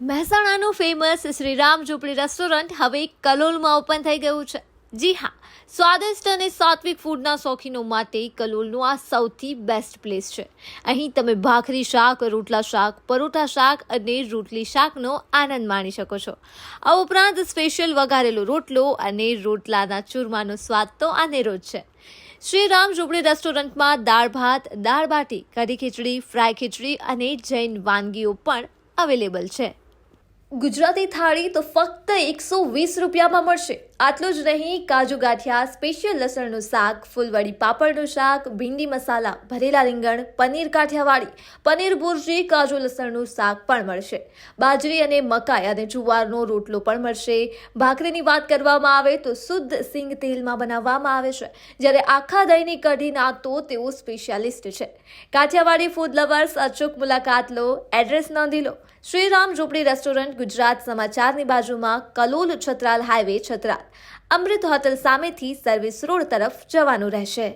મહેસાણાનું famous Shriram ઝૂંપડી restaurant હવે કલોલમાં open થઈ ગયું છે. જી હા, સ્વાદિષ્ટ અને સાત્વિક ફૂડના શોખીનો માટે કલોલનું આ સૌથી બેસ્ટ પ્લેસ છે. અહીં તમે ભાખરી શાક, રોટલા શાક, પરોઠા શાક અને રોટલી શાકનો આનંદ માણી શકો છો. આ ઉપરાંત સ્પેશિયલ વઘારેલો રોટલો અને રોટલાના ચૂરમાનો સ્વાદ તો આનેરો જ છે. શ્રીરામ ઝૂંપડી રેસ્ટોરન્ટમાં દાળ ભાત, દાળ બાટી, કઢી ખીચડી ફ્રાય ખીચડી અને જૈન વાનગીઓ પણ અવેલેબલ છે. ગુજરાતી થાળી તો ફક્ત એકસો વીસ રૂપિયામાં મળશે. આટલું જ નહીં, કાજુ ગાંઠિયા, સ્પેશિયલ લસણનું શાક ફૂલવડી પાપડનું શાક, ભીંડી મસાલા, ભરેલા રીંગણ, પનીર કાઠિયાવાડી, પનીર ભુરજી, કાજુ લસણનું શાક પણ મળશે. બાજરી અને મકાઈ અને જુવારનો રોટલો પણ મળશે. ભાખરીની વાત કરવામાં આવે તો શુદ્ધ સિંગ તેલમાં બનાવવામાં આવે છે. જ્યારે આખા દહીંની કઢીના તો તેઓ સ્પેશિયાલિસ્ટ છે. કાઠિયાવાડી ફૂડ લવર્સ અચૂક મુલાકાત લો એડ્રેસ નોંધી લો. શ્રીરામ ઝૂંપડી રેસ્ટોરન્ટ ગુજરાત સમાચારની બાજુમાં, કલોલ છત્રાલ હાઈવે છત્રાલ. અમૃત હોટલ સામેથી સર્વિસ રોડ તરફ જવાનું રહેશે.